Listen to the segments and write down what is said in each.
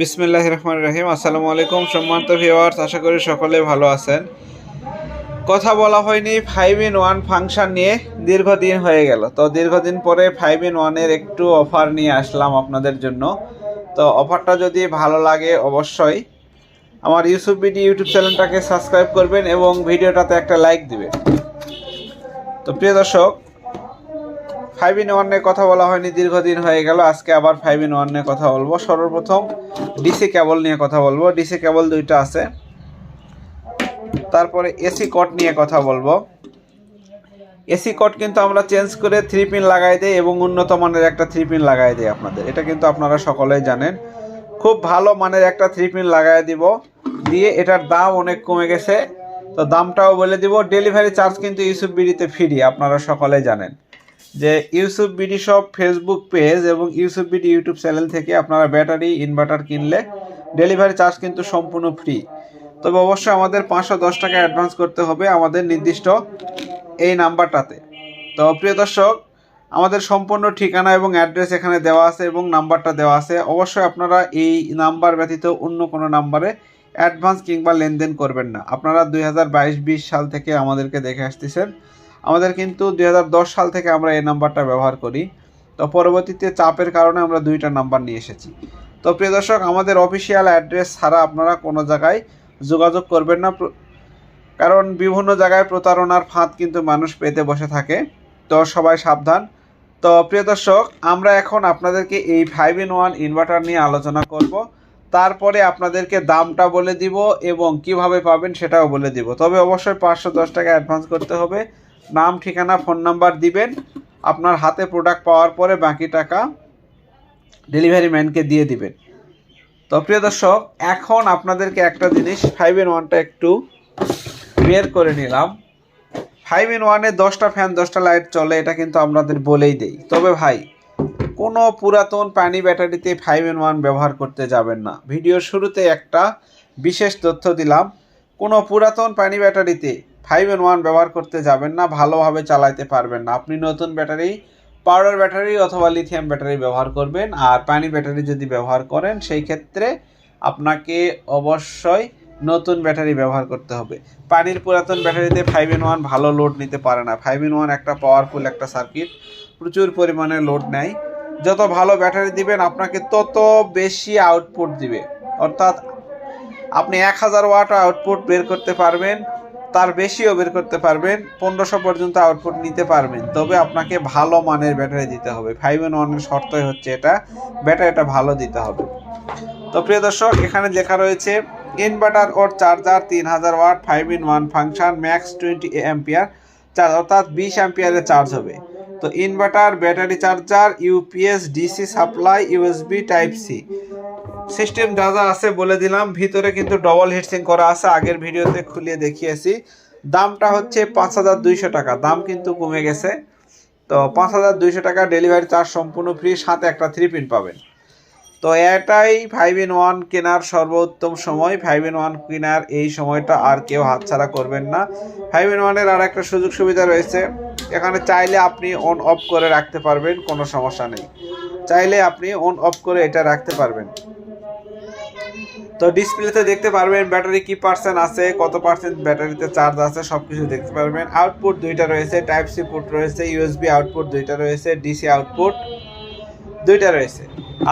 বিসমিল্লাহ রহমান রহিম। আসসালামু আলাইকুম সম্মানিত ভিওয়ার্স আশা করি সকলে ভালো আছেন। কথা বলা হয়নি ফাইভ ইন ওয়ান ফাংশন নিয়ে দীর্ঘদিন হয়ে গেল। তো দীর্ঘদিন পরে ফাইভ ইন ওয়ানের একটু অফার নিয়ে আসলাম আপনাদের জন্য। তো অফারটা যদি ভালো লাগে অবশ্যই আমার ইউসুফ বিডি ইউটিউব চ্যানেলটাকে সাবস্ক্রাইব করবেন এবং ভিডিওটাতে একটা লাইক দিবেন। তো প্রিয় দর্শক ফাইভ ইন ওয়ান নিয়ে কথা বলা হয়নি, দীর্ঘদিন হয়ে গেল, আজকে আবার ফাইভ ইন ওয়ান নিয়ে কথা বলব। সর্বপ্রথম ডিসি কেবল নিয়ে কথা বলব, ডিসি কেবল দুইটা আছে। তারপরে এসি কট নিয়ে কথা বলব। এসি কট কিন্তু আমরা চেঞ্জ করে থ্রি পিন লাগাই দিই এবং উন্নত মানের একটা থ্রি পিন লাগাই দিই আপনাদের। এটা কিন্তু আপনারা সকলেই জানেন। খুব ভালো মানের একটা থ্রি পিন লাগাই দিব, দিয়ে এটার দাম অনেক কমে গেছে। তো দামটাও বলে দিব, ডেলিভারি চার্জ কিন্তু ইউসুফ বিডিতে ফ্রি, আপনারা সকলেই জানেন। যে ইউসুফ বিডি সব ফেসবুক পেজ এবং ইউসুফ বিডি ইউটিউব চ্যানেল থেকে আপনারা ব্যাটারি ইনভার্টার কিনলে ডেলিভারি চার্জ কিন্তু সম্পূর্ণ ফ্রি তবে অবশ্যই আমাদের পাঁচশো দশ টাকা অ্যাডভান্স করতে হবে আমাদের নির্দিষ্ট এই নাম্বারটাতে। তো প্রিয় দর্শক, আমাদের সম্পূর্ণ ঠিকানা এবং অ্যাড্রেস এখানে দেওয়া আছে এবং নাম্বারটা দেওয়া আছে। অবশ্যই আপনারা এই নাম্বার ব্যতীত অন্য কোনো নাম্বারে অ্যাডভান্স কিংবা লেনদেন করবেন না। আপনারা দুই হাজার সাল থেকে আমাদেরকে দেখে আসতেছেন। আমাদের কিন্তু দুই হাজার দশ সাল থেকে আমরা এই নাম্বারটা ব্যবহার করি। তো পরবর্তীতে চাপের কারণে আমরা দুইটা নাম্বার নিয়ে এসেছি। তো প্রিয় দর্শক, আমাদের অফিসিয়াল অ্যাড্রেস ছাড়া আপনারা কোনো জায়গায় যোগাযোগ করবেন না। কারণ বিভিন্ন জায়গায় প্রতারণার ফাঁদ কিন্তু মানুষ পেতে বসে থাকে। তো সবাই সাবধান। তো প্রিয় দর্শক, আমরা এখন আপনাদেরকে এই ফাইভ ইন ওয়ান ইনভার্টার নিয়ে আলোচনা করব। তারপরে আপনাদেরকে দামটা বলে দিব এবং কীভাবে পাবেন সেটাও বলে দিব। তবে অবশ্যই পাঁচশো দশ টাকা অ্যাডভান্স করতে হবে। নাম, ঠিকানা, ফোন নাম্বার দিবেন। আপনার হাতে প্রোডাক্ট পাওয়ার পরে বাকি টাকা ডেলিভারি ম্যানকে দিয়ে দিবেন। তো প্রিয় দর্শক, এখন আপনাদেরকে একটা জিনিস ফাইভ ইন ওয়ানটা একটু বের করে নিলাম। ফাইভ ইন ওয়ানে দশটা ফ্যান দশটা লাইট চলে, এটা কিন্তু আপনাদের বলেই দেই। তবে ভাই, কোনো পুরাতন পানি ব্যাটারিতে ফাইভ ইন ওয়ান ব্যবহার করতে যাবেন না। ভিডিওর শুরুতে একটা বিশেষ তথ্য দিলাম। কোনো পুরাতন পানি ব্যাটারিতে ফাইভ ইন ওয়ান ব্যবহার করতে যাবেন না, ভালোভাবে চালাতে পারবেন না। আপনি নতুন ব্যাটারি, পাউডার ব্যাটারি অথবা লিথিয়াম ব্যাটারি ব্যবহার করবেন আর পানি ব্যাটারি যদি ব্যবহার করেন, সেই ক্ষেত্রে আপনাকে অবশ্যই নতুন ব্যাটারি ব্যবহার করতে হবে। পানির পুরাতন ব্যাটারিতে ফাইভ ইন ওয়ান ভালো লোড নিতে পারে না। ফাইভ ইন ওয়ান একটা পাওয়ারফুল একটা সার্কিট প্রচুর পরিমাণে লোড নেয়। যত ভালো ব্যাটারি দিবেন, আপনাকে তত বেশি আউটপুট দিবে। অর্থাৎ আপনি এক হাজার ওয়াট আউটপুট বের করতে পারবেন। তার বেশিও বের করতে পারবেন, পনেরোশো পর্যন্ত আউটপুট নিতে পারবেন। তবে আপনাকে ভালো মানের ব্যাটারি দিতে হবে। ফাইভ ইন ওয়ানের শর্তই হচ্ছে এটা ব্যাটারিটা ভালো দিতে হবে। তো প্রিয় দর্শক, এখানে লেখা রয়েছে ইনভার্টার ওর চার্জার তিন হাজার watt five in one function max twenty ampere charge অর্থাৎ বিশ অ্যাম্পিয়ারের চার্জ হবে। তো inverter battery charger UPS DC supply USB type C system যা যা আছে বলে দিলাম। ভিতরে কিন্তু ডবল হিটসিং করা আছে। আগের ভিডিওতে খুলিয়ে দেখিয়েছি। দামটা হচ্ছে পাঁচ হাজার দুইশো টাকা। দাম কিন্তু কমে গেছে। তো পাঁচ হাজার দুইশো টাকা ডেলিভারি চার্জ সম্পূর্ণ ফ্রি সাথে একটা থ্রি পিন পাবেন। তো এটাই ফাইভ ইন ওয়ান কেনার সর্বোত্তম সময়। ফাইভ ইন ওয়ান কেনার এই সময়টা আর কেউ হাতছাড়া করবেন না। ফাইভ ইন ওয়ানের আর একটা সুযোগ সুবিধা রয়েছে। এখানে চাইলে আপনি অন অফ করে রাখতে পারবেন। কোনো সমস্যা নেই। চাইলে আপনি অন অফ করে এটা রাখতে পারবেন। তো ডিসপ্লেতে দেখতে পারবেন ব্যাটারি কি পার্সেন্ট আছে, কত পার্সেন্ট ব্যাটারিতে চার্জ আছে সব কিছু দেখতে পারবেন। আউটপুট দুইটা রয়েছে টাইপ সি পুট রয়েছে ইউএসবি আউটপুট দুইটা রয়েছে ডিসি আউটপুট দুইটা রয়েছে।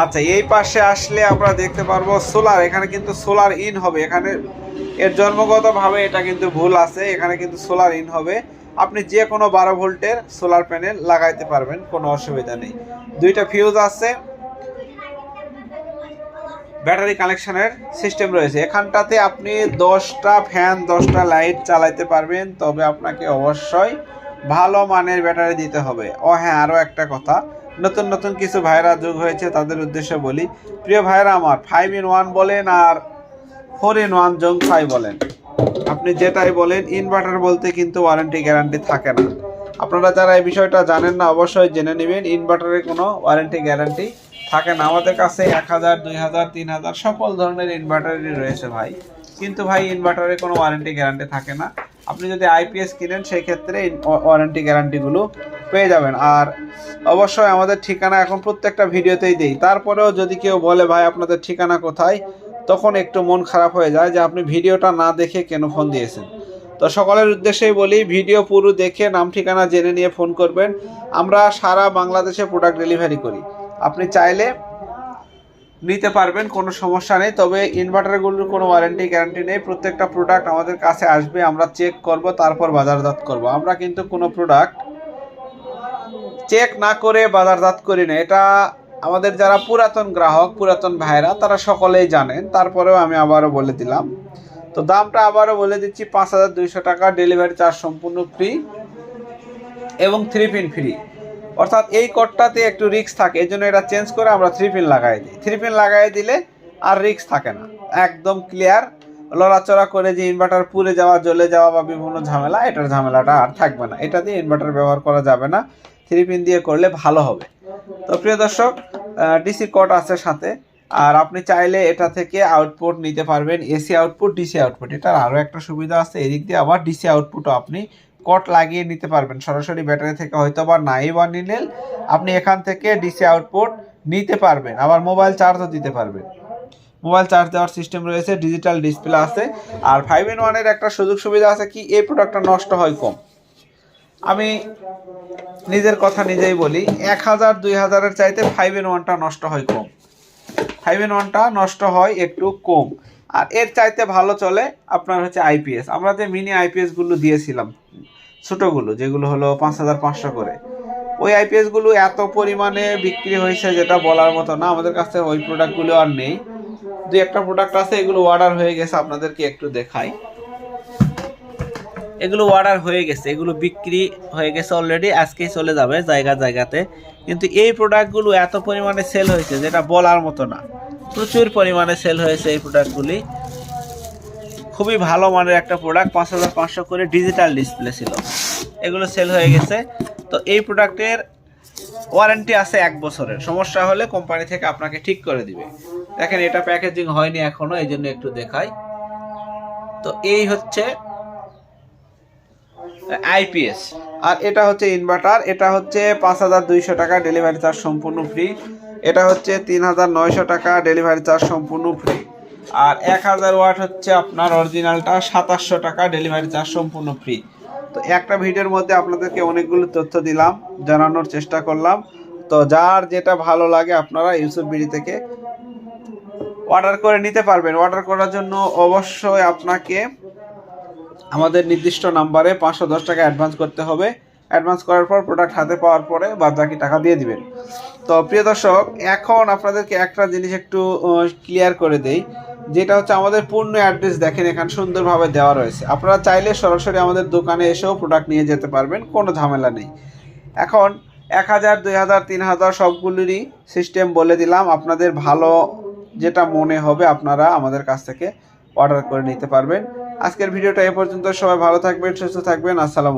আচ্ছা এই পাশে আসলে আমরা দেখতে পারব সোলার এখানে কিন্তু সোলার ইন হবে। এখানে এর জন্মগতভাবে এটা কিন্তু ভুল আছে, এখানে কিন্তু সোলার ইন হবে। আপনি যে কোনো বারো ভোল্টের সোলার প্যানেল লাগাইতে পারবেন, কোনো অসুবিধা নেই। দুইটা ফিউজ আছে ব্যাটারি কানেকশনের সিস্টেম রয়েছে। এখানটাতে আপনি দশটা ফ্যান, দশটা লাইট চালাইতে পারবেন, তবে আপনাকে অবশ্যই ভালো মানের ব্যাটারি দিতে হবে। ও হ্যাঁ আরও একটা কথা। নতুন নতুন কিছু ভাইরা যোগ হয়েছে, তাদের উদ্দেশ্যে বলি, প্রিয় ভাইরা আমার ফাইভ ইন ওয়ান বলেন আর ফোর ইন ওয়ান জং ফাইভ বলেন। আপনি যেটাই বলেন ইনভার্টার বলতে কিন্তু ওয়ারেন্টি গ্যারান্টি থাকে না। আপনারা যারা এই বিষয়টা জানেন না, অবশ্যই জেনে নেবেন ইনভার্টারের কোনো ওয়ারেন্টি গ্যারান্টি থাকে না। আমাদের কাছে এক হাজার, দুই হাজার, তিন হাজার সকল ধরনের ইনভার্টারই রয়েছে ভাই। কিন্তু ভাই ইনভার্টারে কোনো ওয়ারেন্টি গ্যারান্টি থাকে না। আপনি যদি আইপিএস কিনেন, সেই ক্ষেত্রে ওয়ারেন্টি গ্যারান্টিগুলো পেয়ে যাবেন। আর অবশ্যই আমাদের ঠিকানা এখন প্রত্যেকটা ভিডিওতেই দেই। তারপরেও যদি কেউ বলে, ভাই, আপনাদের ঠিকানা কোথায়? তখন একটু মন খারাপ হয়ে যায় যে আপনি ভিডিওটা না দেখে কেন ফোন দিয়েছেন। তো সকলের উদ্দেশ্যেই বলি, ভিডিও পুরো দেখে, নাম ঠিকানা জেনে নিয়ে ফোন করবেন। আমরা সারা বাংলাদেশে প্রোডাক্ট ডেলিভারি করি। আপনি চাইলে নিতে পারবেন, কোনো সমস্যা নেই। তবে ইনভার্টারগুলোর কোনো ওয়ারেন্টি গ্যারান্টি নেই। প্রত্যেকটা প্রোডাক্ট আমাদের কাছে আসবে, আমরা চেক করব, তারপর বাজারজাত করব। আমরা কিন্তু কোনো প্রোডাক্ট চেক না করে বাজারজাত করি না। এটা আমাদের যারা পুরাতন গ্রাহক, পুরাতন ভাইরা, তারা সকলেই জানেন। তারপরেও আমি আবারও বলে দিলাম। তো দামটা আবারও বলে দিচ্ছি, পাঁচ হাজার দুইশো টাকা। ডেলিভারি চার্জ সম্পূর্ণ ফ্রি এবং থ্রি পিন ফ্রি অর্থাৎ এই কোডটাতে একটু রিস্ক থাকে এই জন্য এটা চেঞ্জ করে আমরা থ্রি পিন লাগাই দিই। থ্রি পিন লাগাই দিলে আর রিস্ক থাকে না। একদম ক্লিয়ার লড়াচড়া করে যে ইনভার্টার পুড়ে যাওয়া, জ্বলে যাওয়া বা বিভিন্ন ঝামেলা, এটার ঝামেলাটা আর থাকবে না। এটা দিয়ে ইনভার্টার ব্যবহার করা যাবে না। থ্রি পিন দিয়ে করলে ভালো হবে। তো প্রিয় দর্শক ডিসি কোড আছে সাথে। আর আপনি চাইলে এটা থেকে আউটপুট নিতে পারবেন এসি আউটপুট ডিসি আউটপুট এটার আরও একটা সুবিধা আছে, এদিক দিয়ে আবার ডিসি আউটপুটও আপনি কট লাগিয়ে নিতে পারবেন। সরাসরি ব্যাটারি থেকে হয়তো বা নাই বা নিলেন, আপনি এখান থেকে ডিসি আউটপুট নিতে পারবেন। আবার মোবাইল চার্জও দিতে পারবেন। মোবাইল চার্জ দেওয়ার সিস্টেম রয়েছে, ডিজিটাল ডিসপ্লে আছে। আর ফাইভ ইন ওয়ানের একটা সুযোগ সুবিধা আছে কি, এই প্রোডাক্টটা নষ্ট হয় কম। আমি নিজের কথা নিজেই বলি, এক হাজার, দুই হাজারের চাইতে ফাইভ ইন ওয়ানটা নষ্ট হয় কম। ফাইভ ইন ওয়ানটা নষ্ট হয় একটু কম। আর এর চাইতে ভালো চলে আপনার হচ্ছে আইপিএস আমরা যে মিনি আইপিএসগুলো দিয়েছিলাম, ছোটোগুলো, যেগুলো হলো পাঁচ হাজার পাঁচশো করে, ওই আইপিএসগুলো এত পরিমাণে বিক্রি হয়েছে যেটা বলার মতো না। আমাদের কাছে ওই প্রোডাক্টগুলো আর নেই। দু একটা প্রোডাক্ট আছে, এগুলো অর্ডার হয়ে গেছে, আপনাদেরকে একটু দেখাই। এগুলো অর্ডার হয়ে গেছে, এগুলো বিক্রি হয়ে গেছে অলরেডি আজকেই চলে যাবে জায়গা জায়গাতে। কিন্তু এই প্রোডাক্টগুলো এত পরিমাণে সেল হয়েছে যেটা বলার মতো না। প্রচুর পরিমাণে সেল হয়েছে এই প্রোডাক্টগুলি খুবই ভালো মানের একটা প্রোডাক্ট পাঁচ হাজার পাঁচশো করে ডিজিটাল ডিসপ্লে ছিল। এগুলো সেল হয়ে গেছে। তো এই প্রোডাক্টের ওয়ারেন্টি আছে এক বছরের। সমস্যা হলে কোম্পানি থেকে আপনাকে ঠিক করে দিবে। দেখেন, এটা প্যাকেজিং হয়নি এখনও, এই জন্য একটু দেখাই। তো এই হচ্ছে আইপিএস আর এটা হচ্ছে ইনভার্টার এটা হচ্ছে পাঁচ হাজার দুইশো টাকা ডেলিভারি চার্জ সম্পূর্ণ ফ্রি এটা হচ্ছে তিন হাজার নয়শো টাকা ডেলিভারি চার্জ সম্পূর্ণ ফ্রি আর এক হাজার ওয়াট হচ্ছে আপনার অরিজিনালটা সাতাশশো টাকা ডেলিভারি চার্জ সম্পূর্ণ ফ্রি তো একটা ভিডিওর মধ্যে আপনাদেরকে অনেকগুলো তথ্য দিলাম, জানানোর চেষ্টা করলাম। তো যার যেটা ভালো লাগে আপনারা ইউসুফ বিডি থেকে অর্ডার করে নিতে পারবেন। অর্ডার করার জন্য অবশ্যই আপনাকে আমাদের নির্দিষ্ট নাম্বারে পাঁচশো দশ টাকা অ্যাডভান্স করতে হবে। অ্যাডভান্স করার পর প্রোডাক্ট হাতে পাওয়ার পরে বাদ বাকি টাকা দিয়ে দিবেন। তো প্রিয় দর্শক, এখন আপনাদেরকে একটা জিনিস একটু ক্লিয়ার করে দেই। যেটা হচ্ছে আমাদের পূর্ণ অ্যাড্রেস দেখেন, এখানে সুন্দরভাবে দেওয়া রয়েছে। আপনারা চাইলে সরাসরি আমাদের দোকানে এসেও প্রোডাক্ট নিয়ে যেতে পারবেন, কোনো ঝামেলা নেই। এখন এক হাজার, দুই হাজার, তিন হাজার সবগুলিরই সিস্টেম বলে দিলাম। আপনাদের ভালো যেটা মনে হবে আপনারা আমাদের কাছ থেকে অর্ডার করে নিতে পারবেন। আজকের ভিডিওটা এ পর্যন্ত। সবাই ভালো থাকবেন, সুস্থ থাকবেন। আসসালামু